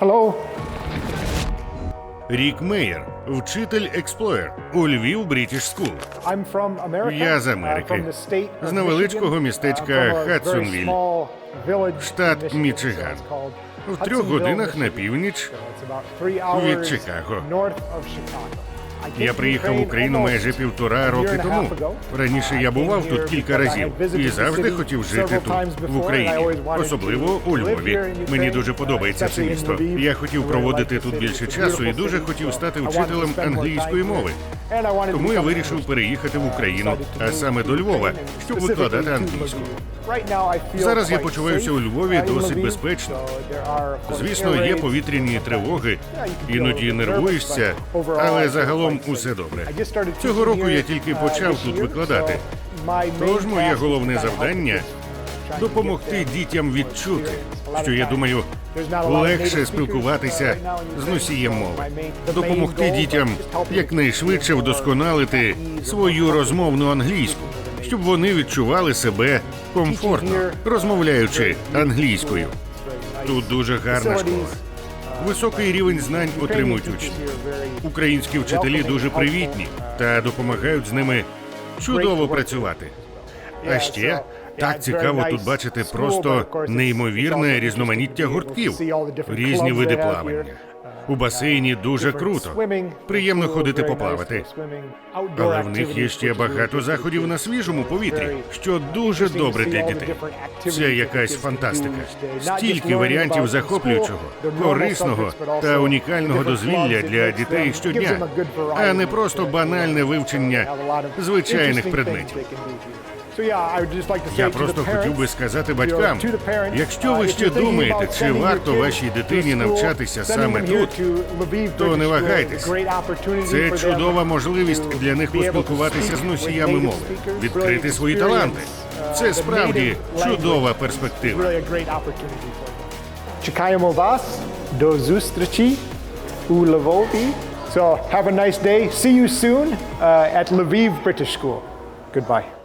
Hello. Рік Мейер, вчитель експлоєр у Львів Брітіш Скул. Я з uh, Америки. З невеличкого містечка uh, Хадсонвіль, штат Мічиган. В трьох годинах на північ від Чикаго. Я приїхав в Україну майже півтора роки тому. Раніше я бував тут кілька разів і завжди хотів жити тут, в Україні, особливо у Львові. Мені дуже подобається це місто. Я хотів проводити тут більше часу і дуже хотів стати вчителем англійської мови. Тому я вирішив переїхати в Україну, а саме до Львова, щоб викладати англійську. Зараз я почуваюся у Львові досить безпечно. Звісно, є повітряні тривоги, іноді нервуєшся, але загалом усе добре. Цього року я тільки почав тут викладати. Тож моє головне завдання допомогти дітям відчути, що я думаю, легше спілкуватися з носієм мови, допомогти дітям якнайшвидше вдосконалити свою розмовну англійську, щоб вони відчували себе комфортно, розмовляючи англійською. Тут дуже гарна школа. Високий рівень знань отримують учні. Українські вчителі дуже привітні та допомагають з ними чудово працювати. А ще так цікаво тут бачити просто неймовірне різноманіття гуртків, різні види плавання. У басейні дуже круто. Приємно ходити поплавати. Але в них є ще багато заходів на свіжому повітрі, що дуже добре для дітей. Це якась фантастика. Стільки варіантів захоплюючого, корисного та унікального дозвілля для дітей щодня, а не просто банальне вивчення звичайних предметів. Я просто хотів би сказати батькам, якщо ви ще думаєте, чи варто вашій дитині навчатися саме тут, то не вагайтесь. Це чудова можливість для них поспілкуватися з носіями мови, відкрити свої таланти. Це справді чудова перспектива. Чекаємо вас до зустрічі у Львові. So have a nice day. See you soon uh, at Lviv British School. Goodbye.